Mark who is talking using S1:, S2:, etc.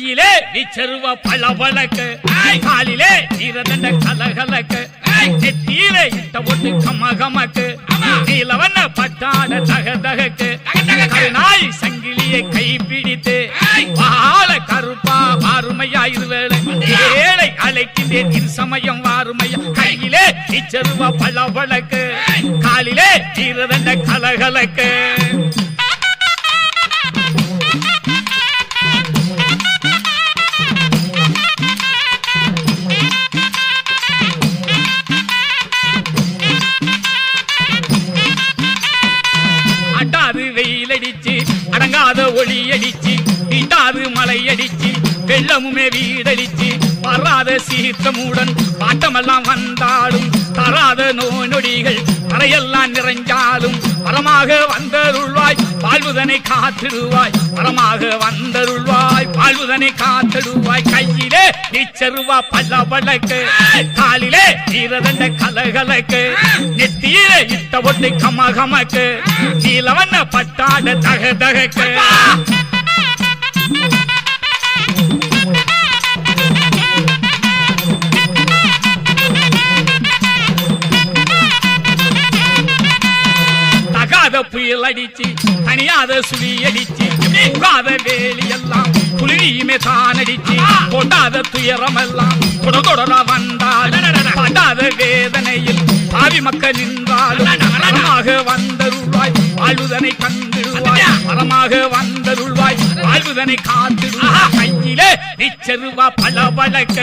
S1: கையிலே விச்சருவ பளபளக்கு. காலிலே ஈரதண்ட கலகலக்கு. நெத்தியிலே இட்ட ஒட்டு கம கமக்கு நீலவண்ண பட்டாட தக தகக்கு நாய் சங்கிலியை கை பிடித்து வாழ கருப்பா வாருமையா இருவேளை. ஏழை அழைக்கின்றேன் இரு சமயம் வாருமையா. கையிலே இச்சருவ பளபளக்கு. காலிலே ஈரதண்ட கலகலக்கு. அலையடிச்சு வெள்ளமுமே வீடழிச்சு வராத சீற்றமுடன் பாட்டமெல்லாம் வந்தாலும் தராத நோய் நொடிகள் தரையெல்லாம் நிறைஞ்சாலும் வரமாக வந்தருள்வாய் வாழ்வுதனை காத்திடுவாய் வரமாக வந்தருள்வாய் வாழ்வுதனை காத்திடுவாய். கையிலே நீச்சருவா பல்ல வழக்கு காலிலே வீரதண்ட கலகலக்கு நெத்தியில இட்ட ஒட்டு கமகமக்கு நீலவண்ண பட்டாட தக தகக்கு புயல் அடிச்சு அணியாத சுழி அடிச்சு நீங்காத வேலி எல்லாம் புலியுமே தான் அடிச்சு கொண்டாத துயரம் எல்லாம் தொட தொடர வந்தால் படாத வேதனையில் பாவி மக்கள் நின்றாலும் வரமாக வந்தருள்வாய் வாழ்வுதனை கண்டிடுவாய் மரமாக வந்தருள்வாய் வாழ்வுதனை காத்திடுவாய். கையிலே நிச்சருவா பல பழக்க